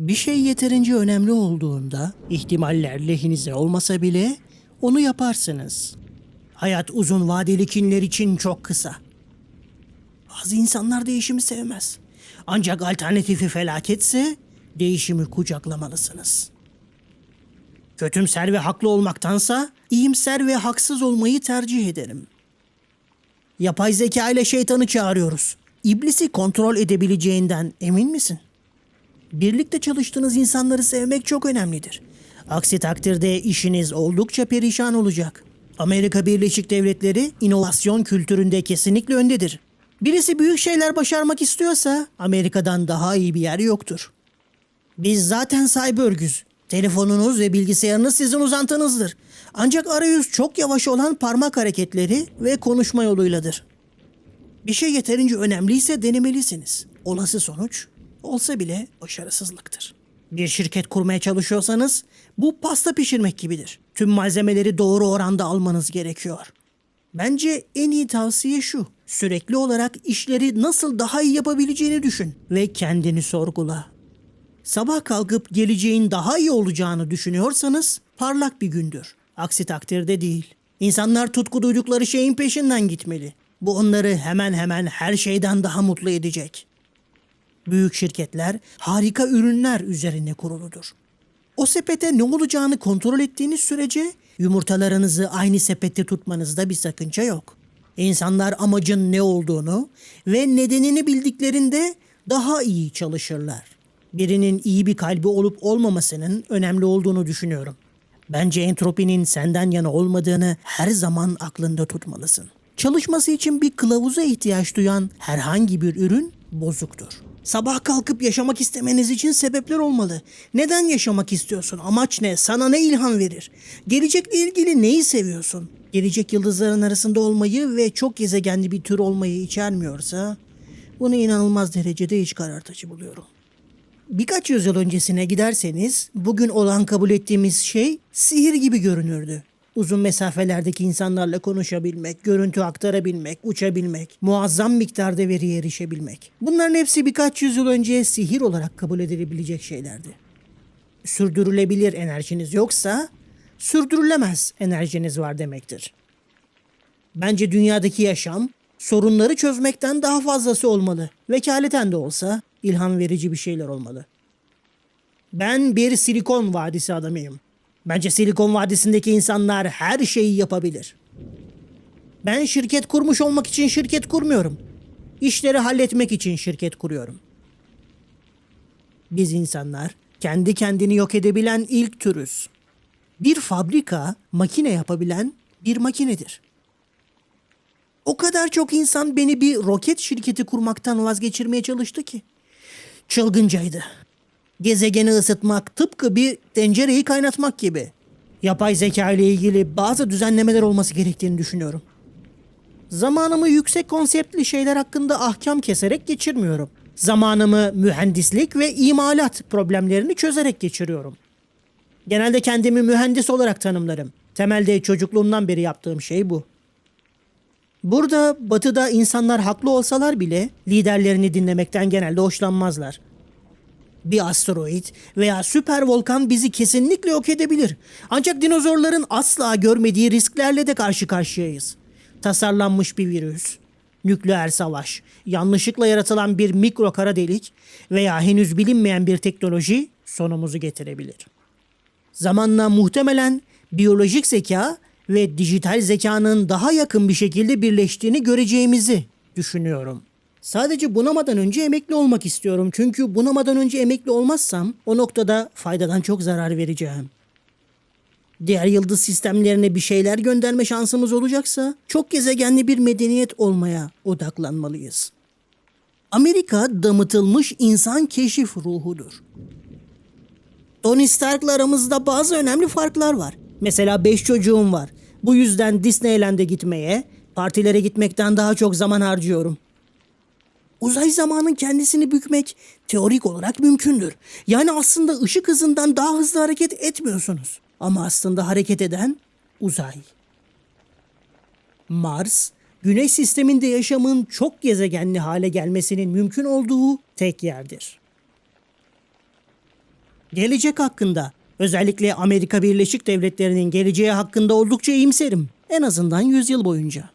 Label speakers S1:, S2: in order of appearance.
S1: Bir şey yeterince önemli olduğunda ihtimaller lehinize olmasa bile onu yaparsınız. Hayat uzun vadeli kinler için çok kısa. Bazı insanlar değişimi sevmez. Ancak alternatifi felaketse değişimi kucaklamalısınız. Kötümser ve haklı olmaktansa iyimser ve haksız olmayı tercih ederim. Yapay zeka ile şeytanı çağırıyoruz. İblisi kontrol edebileceğinden emin misin? Birlikte çalıştığınız insanları sevmek çok önemlidir. Aksi takdirde işiniz oldukça perişan olacak. Amerika Birleşik Devletleri inovasyon kültüründe kesinlikle öndedir. Birisi büyük şeyler başarmak istiyorsa Amerika'dan daha iyi bir yer yoktur. Biz zaten cybergüz. Telefonunuz ve bilgisayarınız sizin uzantınızdır. Ancak arayüz çok yavaş olan parmak hareketleri ve konuşma yoluyladır. Bir şey yeterince önemliyse denemelisiniz. Olası sonuç olsa bile başarısızlıktır. Bir şirket kurmaya çalışıyorsanız bu pasta pişirmek gibidir. Tüm malzemeleri doğru oranda almanız gerekiyor. Bence en iyi tavsiye şu. Sürekli olarak işleri nasıl daha iyi yapabileceğini düşün ve kendini sorgula. Sabah kalkıp geleceğin daha iyi olacağını düşünüyorsanız parlak bir gündür. Aksi takdirde değil. İnsanlar tutku duydukları şeyin peşinden gitmeli. Bu onları hemen hemen her şeyden daha mutlu edecek. Büyük şirketler harika ürünler üzerine kuruludur. O sepete ne olacağını kontrol ettiğiniz sürece yumurtalarınızı aynı sepette tutmanızda bir sakınca yok. İnsanlar amacın ne olduğunu ve nedenini bildiklerinde daha iyi çalışırlar. Birinin iyi bir kalbi olup olmamasının önemli olduğunu düşünüyorum. Bence entropinin senden yana olmadığını her zaman aklında tutmalısın. Çalışması için bir kılavuza ihtiyaç duyan herhangi bir ürün bozuktur. Sabah kalkıp yaşamak istemeniz için sebepler olmalı. Neden yaşamak istiyorsun? Amaç ne? Sana ne ilham verir? Gelecekle ilgili neyi seviyorsun? Gelecek yıldızların arasında olmayı ve çok gezegenli bir tür olmayı içermiyorsa bunu inanılmaz derecede iç karartıcı buluyorum. Birkaç yüzyıl öncesine giderseniz bugün olan kabul ettiğimiz şey sihir gibi görünürdü. Uzun mesafelerdeki insanlarla konuşabilmek, görüntü aktarabilmek, uçabilmek, muazzam miktarda veriye erişebilmek. Bunların hepsi birkaç yüzyıl önce sihir olarak kabul edilebilecek şeylerdi. Sürdürülebilir enerjiniz yoksa sürdürülemez enerjiniz var demektir. Bence dünyadaki yaşam sorunları çözmekten daha fazlası olmalı. Vekaleten de olsa ilham verici bir şeyler olmalı. Ben bir silikon vadisi adamıyım. Bence silikon vadisindeki insanlar her şeyi yapabilir. Ben şirket kurmuş olmak için şirket kurmuyorum. İşleri halletmek için şirket kuruyorum. Biz insanlar kendi kendini yok edebilen ilk türüz. Bir fabrika makine yapabilen bir makinedir. O kadar çok insan beni bir roket şirketi kurmaktan vazgeçirmeye çalıştı ki. Çılgıncaydı. Gezegeni ısıtmak tıpkı bir tencereyi kaynatmak gibi. Yapay zeka ile ilgili bazı düzenlemeler olması gerektiğini düşünüyorum. Zamanımı yüksek konseptli şeyler hakkında ahkam keserek geçirmiyorum. Zamanımı mühendislik ve imalat problemlerini çözerek geçiriyorum. Genelde kendimi mühendis olarak tanımlarım. Temelde çocukluğumdan beri yaptığım şey bu. Burada batıda insanlar haklı olsalar bile liderlerini dinlemekten genelde hoşlanmazlar. Bir asteroid veya süper volkan bizi kesinlikle yok edebilir. Ancak dinozorların asla görmediği risklerle de karşı karşıyayız. Tasarlanmış bir virüs, nükleer savaş, yanlışlıkla yaratılan bir mikro kara delik veya henüz bilinmeyen bir teknoloji sonumuzu getirebilir. Zamanla muhtemelen biyolojik zeka ve dijital zekanın daha yakın bir şekilde birleştiğini göreceğimizi düşünüyorum. Sadece bunamadan önce emekli olmak istiyorum. Çünkü bunamadan önce emekli olmazsam o noktada faydadan çok zarar vereceğim. Diğer yıldız sistemlerine bir şeyler gönderme şansımız olacaksa çok gezegenli bir medeniyet olmaya odaklanmalıyız. Amerika damıtılmış insan keşif ruhudur. Tony Stark'la aramızda bazı önemli farklar var. Mesela beş çocuğum var. Bu yüzden Disneyland'e gitmeye, partilere gitmekten daha çok zaman harcıyorum. Uzay zamanın kendisini bükmek teorik olarak mümkündür. Yani aslında ışık hızından daha hızlı hareket etmiyorsunuz. Ama aslında hareket eden uzay. Mars, Güneş sisteminde yaşamın çok gezegenli hale gelmesinin mümkün olduğu tek yerdir. Gelecek hakkında, özellikle Amerika Birleşik Devletleri'nin geleceği hakkında oldukça iyimserim. En azından 100 yıl boyunca.